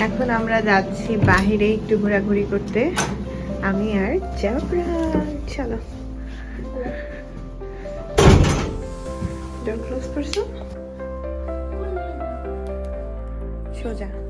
এখন আমরা যাচ্ছি বাহিরে একটু ঘোরাঘুরি করতে। আমি আর জাবরা চলো। ক্লোজ সোজা।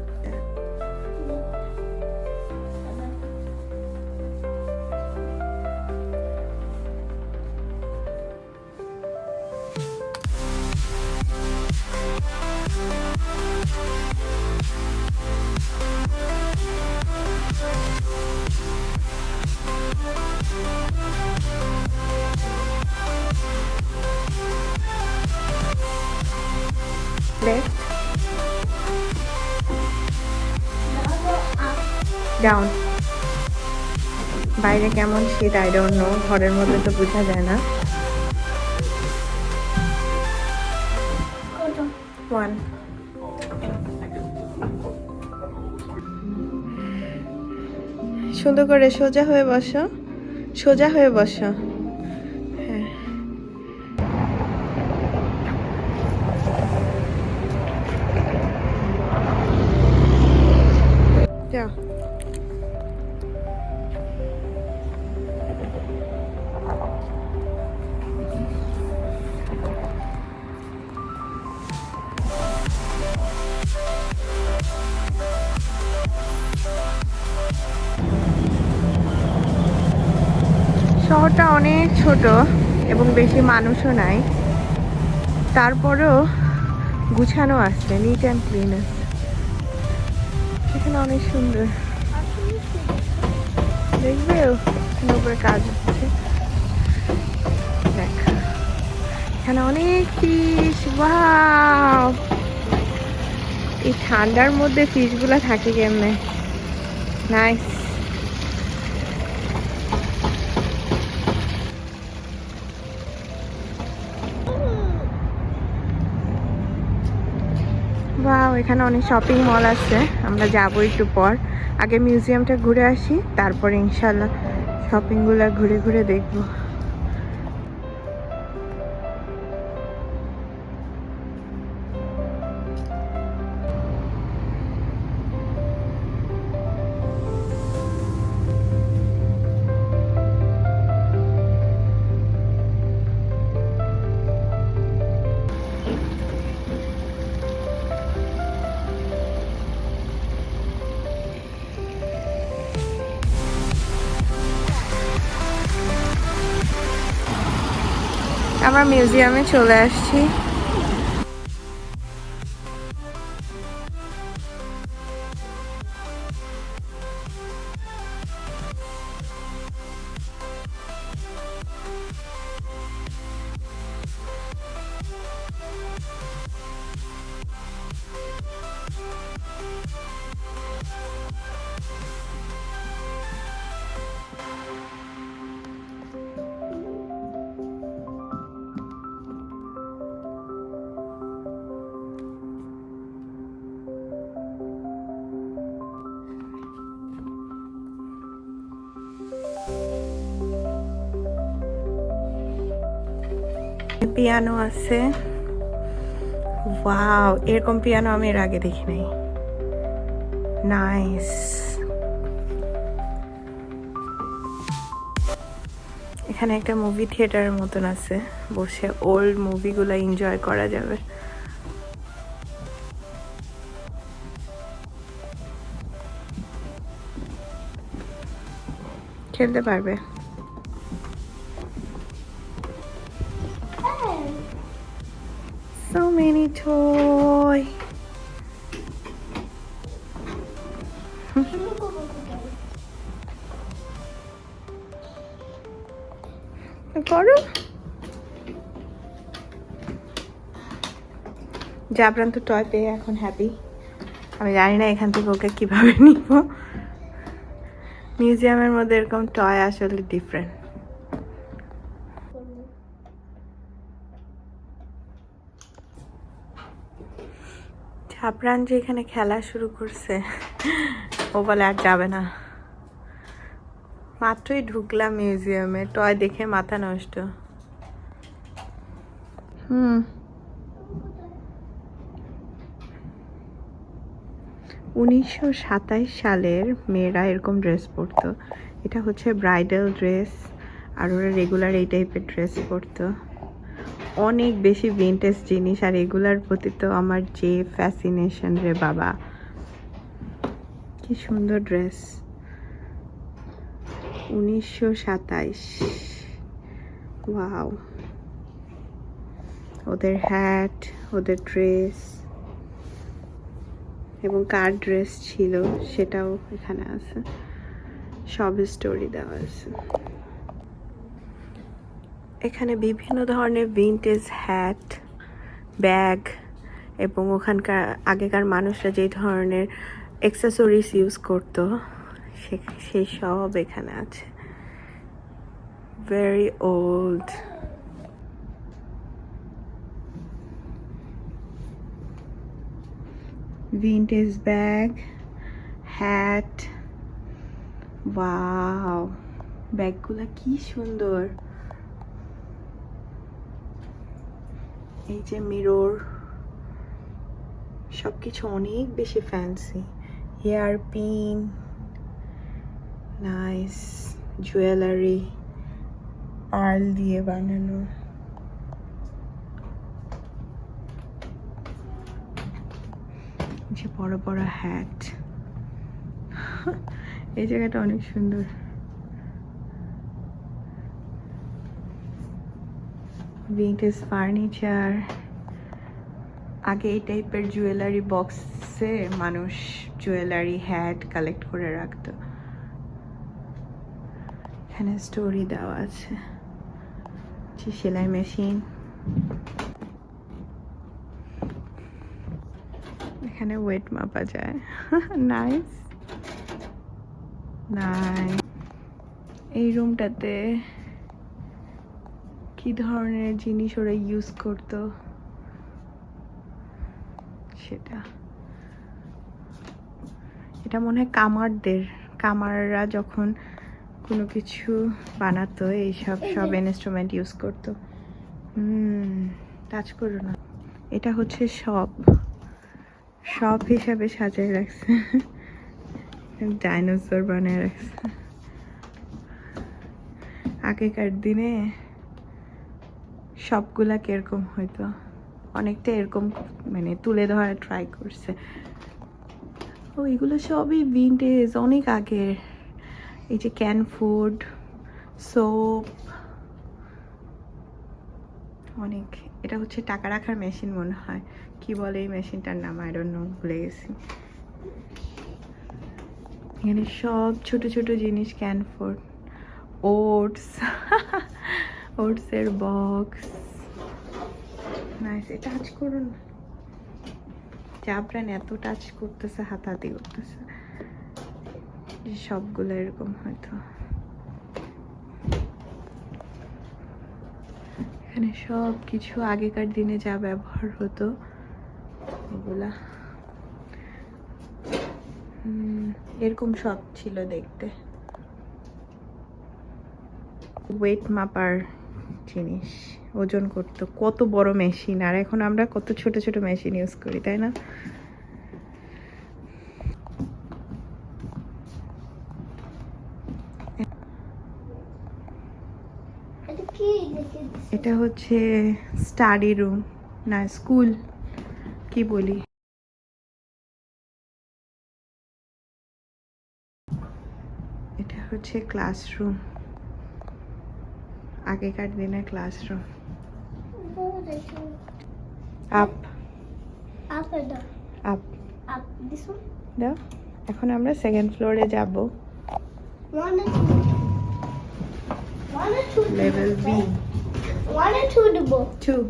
ডাউন বাইরে কেমন শীত? আই ডোন্ট নো ঘরের মধ্যে তো বোঝা যায় না। ওয়ান সুন্দর করে সোজা হয়ে বসো। সোজা হয়ে বসো। শহরটা অনেক ছোট এবং বেশি মানুষও নাই। তারপরেও গুছানো আছে নিট অ্যান্ড ক্লিন আছে। এখানে অনেক সুন্দর। দেখবে এখানে উপরে কাজ হচ্ছে। দেখ, এখানে অনেক ফিশ ওয়াও এই ঠান্ডার মধ্যে ফিশগুলো থাকে কেমনে? নাইস বাও এখানে অনেক শপিং মল আছে। আমরা যাব একটু পর। আগে মিউজিয়ামটা ঘুরে আসি, তারপরে ইনশাল্লাহ শপিংগুলো ঘুরে ঘুরে দেখব। আমরা মিউজিয়ামে চলে আসছি পিয়ানো আছে। ওয়াও এরকম পিয়ানো আমি এর আগে দেখি নাই। নাইস এখানে একটা মুভি থিয়েটারের মতন আছে, বসে ওল্ড মুভিগুলো এনজয় করা যাবে। খেলতে পারবে? করো। জাবরান তো টয় পেয়ে এখন হ্যাপি আমি জানি না এখান থেকে ওকে কীভাবে নিব। মিউজিয়ামের মধ্যে এরকম টয় আসলে ডিফারেন্ট ছাপরান যে এখানে খেলা শুরু করছে ও বলে আর যাবে না। মাত্রই ঢুকলাম মিউজিয়ামে টয় দেখে মাথা নষ্ট। হুম। উনিশশো সালের মেয়েরা এরকম ড্রেস পরতো। এটা হচ্ছে ব্রাইডাল ড্রেস আর ওরা রেগুলার এই টাইপের ড্রেস পরতো। অনেক বেশি ভিন্টেজ জিনিস, আর এগুলার প্রতি তো আমার যে ফ্যাসিনেশন রে বাবা। কি সুন্দর ড্রেস। উনিশশো সাতাইশ। ওয়াও। ওদের হ্যাট ওদের ড্রেস এবং কার ড্রেস ছিল সেটাও এখানে আছে। সব স্টোরি দেওয়া আছে। এখানে বিভিন্ন ধরনের ভিন্টেজ হ্যাট ব্যাগ এবং ওখানকার আগেকার মানুষরা যে ধরনের অ্যাক্সেসরিজ ইউজ করতো সেই সব এখানে আছে। Very old vintage bag hat wow ব্যাগগুলো কি সুন্দর। এই যে মিরর সবকিছু অনেক বেশি fancy hair pin nice jewellery pearl দিয়ে বানানো। যে বড় বড় হ্যাট এই জায়গাটা অনেক সুন্দর। ভিন্টেজ ফার্নিচার আগে এই টাইপের জুয়েলারি বক্সে মানুষ জুয়েলারি হ্যাট কালেক্ট করে রাখতো। এখানে স্টোরি দেওয়া আছে। সেলাই মেশিন এখানে ওয়েট মাপা যায়। নাইস নাই এই রুমটাতে কি ধরনের জিনিস ওরা ইউজ করতো? সেটা। এটা মনে হয় কামারদের। কামাররা যখন কোনো কিছু বানাতো এইসব সব ইনস্ট্রুমেন্ট ইউজ করতো। টাচ করো না। এটা হচ্ছে সব সব হিসাবে সাজিয়ে রাখছে। ডাইনোসর বানিয়ে রাখছে। আগেকার দিনে সবগুলা কীরকম হইতো? অনেকটা এরকম মানে তুলে ধরার ট্রাই করছে। ও, এগুলো সবই ভিন্টেজ অনেক আগের। এই যে ক্যান ফুড সোপ অনেক। এটা হচ্ছে টাকা রাখার মেশিন মনে হয়। কি বলে এই মেশিনটার নাম? আই ডোন্ট নো ভুলে গেছি। এখানে সব ছোট ছোট জিনিস ক্যান ফুড ওটস ওটসের বক্স নাইস টাচ করুন। এত টাচ করতেছে হাতাহাতি করতেছে। সবগুলো এরকম হয়তো। এখানে সব কিছু আগেকার দিনে যা ব্যবহার হতো হুম, এরকম সব ছিল দেখতে। ওয়েট মাপার জিনিস, ওজন করতো, কত বড় মেশিন আর এখন আমরা কত ছোট ছোট মেশিন ইউজ করি, তাই না? এটা হচ্ছে স্টাডি রুম না স্কুল কি বলি? এটা হচ্ছে ক্লাসরুম আগেকার দিনের ক্লাসরুম আপ। আপ. আপ? দাও। এখন আমরা সেকেন্ড ফ্লোরে যাব. Level B One and two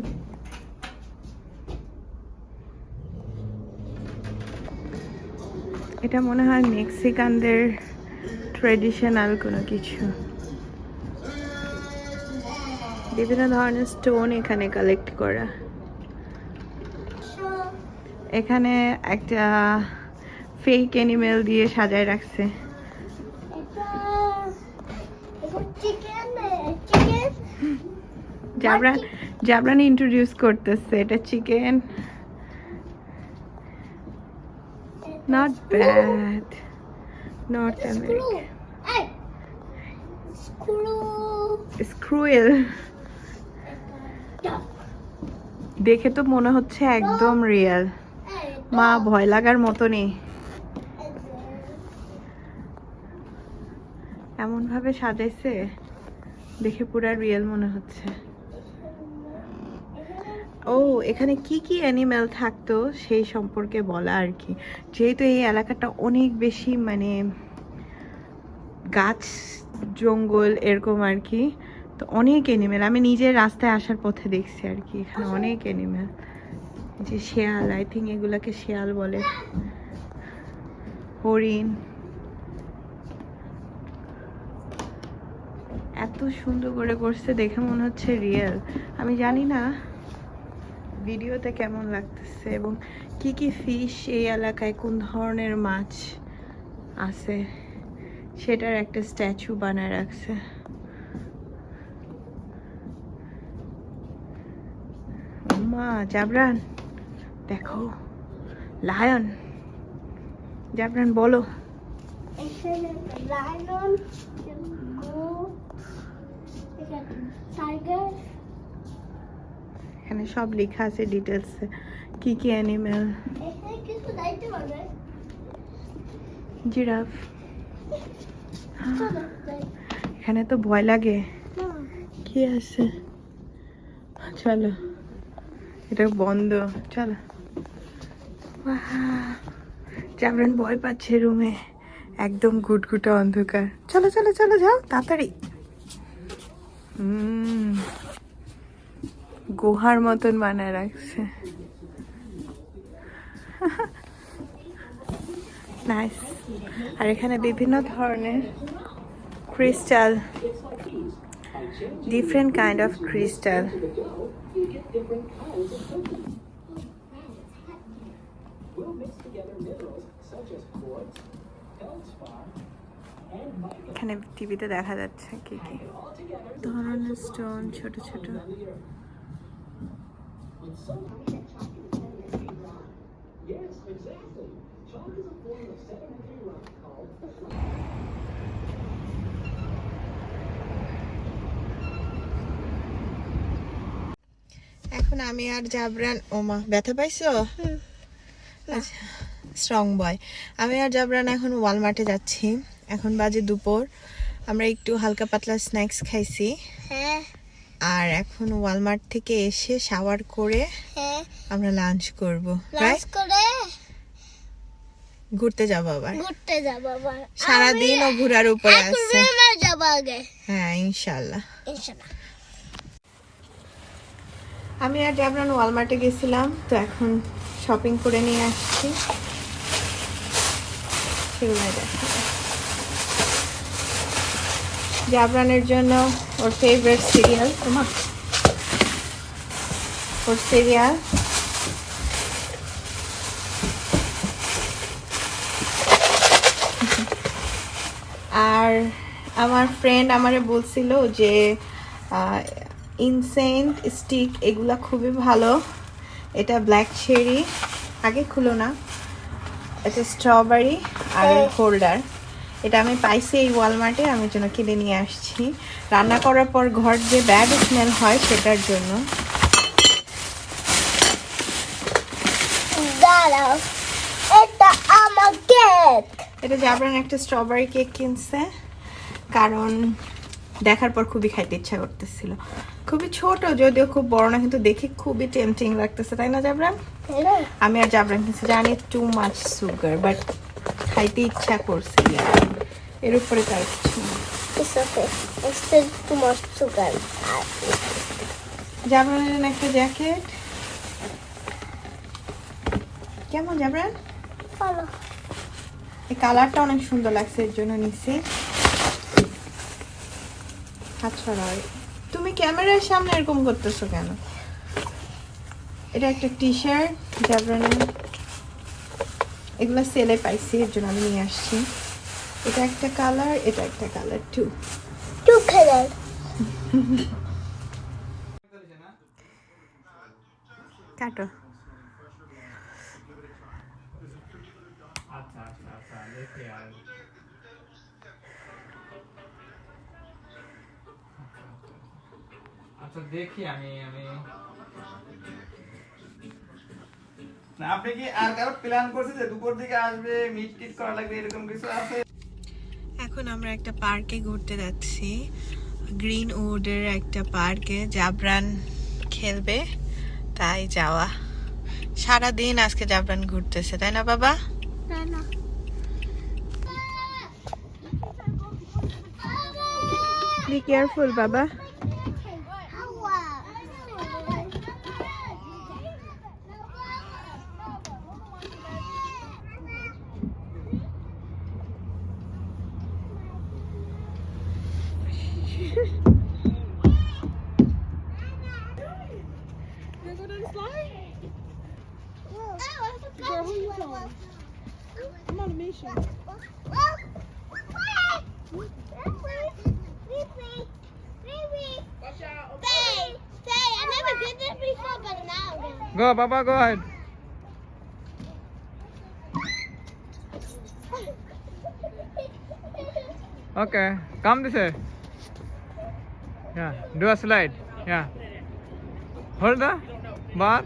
এটা মনে হয় মেক্সিকানদের ট্রেডিশনাল কোনো কিছু। বিভিন্ন ধরনের স্টোন এখানে কালেক্ট করা। এখানে একটা ফেক অ্যানিমেল দিয়ে সাজায় রাখছে। জাবরান জাবরান ইন্ট্রোডিউস করতেছে এটা chicken not bad North America. স্ক্রুয়েল. দেখে তো মনে হচ্ছে একদম রিয়েল মা, ভয় লাগার মতনই। এমন ভাবে সাজাইছে, দেখে পুরা রিয়েল মনে হচ্ছে। ও, এখানে কি কি অ্যানিম্যাল থাকতো সেই সম্পর্কে বলা আর কি। যেহেতু এই এলাকাটা অনেক বেশি মানে গাছ, জঙ্গল এরকম আর কি। তো অনেক এনিমেল আমি নিজের রাস্তায় আসার পথে দেখছি আর কি এখানে অনেক এনিমেল যে শেয়াল আই থিঙ্ক এগুলাকে শেয়াল বলে। হরিণ। এত সুন্দর করে করছে দেখে মনে হচ্ছে রিয়েল আমি জানি না ভিডিওতে কেমন লাগতেছে এবং কি কি ফিশ এই এলাকায় কোন ধরনের মাছ আছে সেটার একটা স্ট্যাচু বানায় রাখছে। মা জাবরান। দেখো লায়ন। জাবরান বলো। এখানে লায়ন এখানে সব লেখা আছে ডিটেলস কি কি অ্যানিমেল জিরাফ। এখানে তো ভয় লাগে। কি আছে? চলো। এটা বন্ধ, চলো। জাবরান ভয় পাচ্ছে রুমে। একদম ঘুটঘুটে অন্ধকার। চলো চলো চলো, যাও, তাড়াতাড়ি। গুহার মতন বানায় রাখছে। নাইস আর এখানে বিভিন্ন ধরনের crystal different kind of crystal. এখানে টিভিতে দেখা যাচ্ছে কি কি? ধরনের স্টোন ছোট ছোট। এখন আমি আর জাবরান ওমা ব্যথা পাইছো? আচ্ছা স্ট্রং বয় আমি আর জাবরান এখন ওয়ালমার্টে যাচ্ছি। এখন বাজে দুপুর। আমরা একটু হালকা পাতলা স্ন্যাক্স খাইছি। হ্যাঁ। আর এখন ওয়ালমার্ট থেকে এসে শাওয়ার করে হ্যাঁ। আমরা লাঞ্চ করব লাঞ্চ করে? ঘুরতে যাব আবার। ঘুরতে যাব আবার। সারাদিন ও ঘোরার উপরে আছে। হ্যাঁ ইনশাল্লাহ ইনশাল্লাহ আমি আর জাবরান ওয়ালমার্টে গেছিলাম, তো এখন শপিং করে নিয়ে আসছি। জাবরানের জন্য ওর ফেভারিট সিরিয়াল তোমার? ওর সিরিয়াল আর আমার ফ্রেন্ড আমারে বলছিল যে ইনসেন্ট স্টিক এগুলা খুবই ভালো। এটা ব্ল্যাক চেরি আগে খুলো না। এটা স্ট্রবেরি আর। হোল্ডার এটা আমি পাইছি এই ওয়ালমার্টে আমি জন্য কিনে নিয়ে আসছি। রান্না করার পর ঘর যে ব্যাড স্মেল হয় সেটার জন্য। এটা আমার কেক এটা জাবরান একটা স্ট্রবেরি কেক কিনছে কারণ দেখার পর খুবই খাইতে ইচ্ছা করতেছিল। খুবই ছোট যদিও খুব বড় না কিন্তু দেখে খুবই টেম্পটিং লাগতেছে তাই না জাবরান? আমি আর জাবরান কিনছি জানি টু মাচ সুগার বাট খাইতে ইচ্ছা করছে। এর উপরে তার কিছু. জাবরানের একটা জ্যাকেট কেমন জাবরান? এই কালারটা অনেক সুন্দর লাগছে এর জন্য নিছি আচ্ছা নয় তুমি ক্যামেরার সামনে এরকম করতেছো কেন? এটা একটা টি শার্ট জাবরানের এগুলো সেলে পাইছি এর জন্য আমি নিয়ে আসছি। এটা একটা কালার এটা একটা কালার টু Two কালার কাটো। আচ্ছা আচ্ছা আচ্ছা দেখি আর আচ্ছা, আচ্ছা দেখি আমি আমি। আপনি কি আর কারও প্ল্যান করছেন যে দুপুর দিকে আসবে মিট টিট করা লাগবে এরকম কিছু আছে? এখন আমরা একটা পার্কে ঘুরতে যাচ্ছি। গ্রিন উডের একটা পার্কে জাবরান খেলবে তাই যাওয়া। সারা দিন আজকে জাবরান ঘুরতেছে তাই না বাবা? না না বি Go, Papa, go ahead. Okay, come this way. Yeah, do a slide. Yeah. Hold the bar.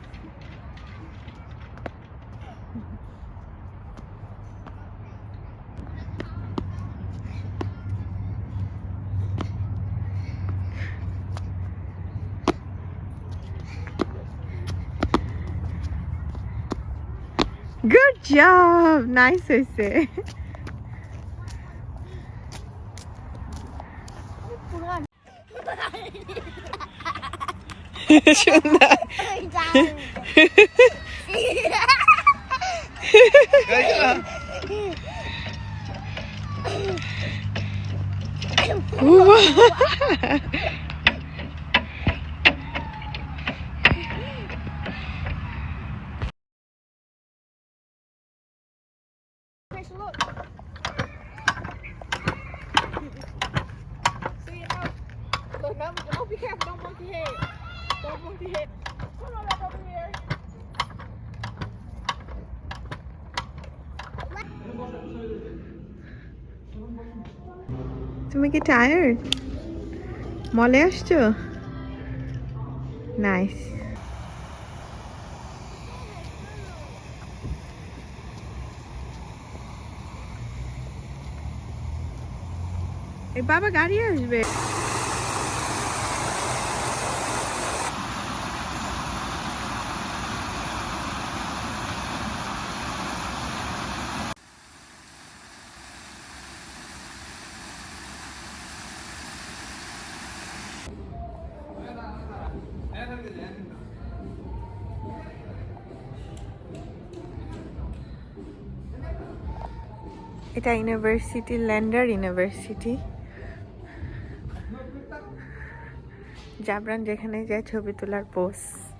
Good job! Nice হয়েছে সুন্দর No, no, be careful. Don't bump your head. Don't bump your head. Come on back over here. তুমি কি tired মলে আসছো nice এই বাবা গাড়ি আসবে এটা ইউনিভার্সিটি ল্যান্ডার ইউনিভার্সিটি। জাবরান যেখানে যায় ছবি তোলার পোস্ট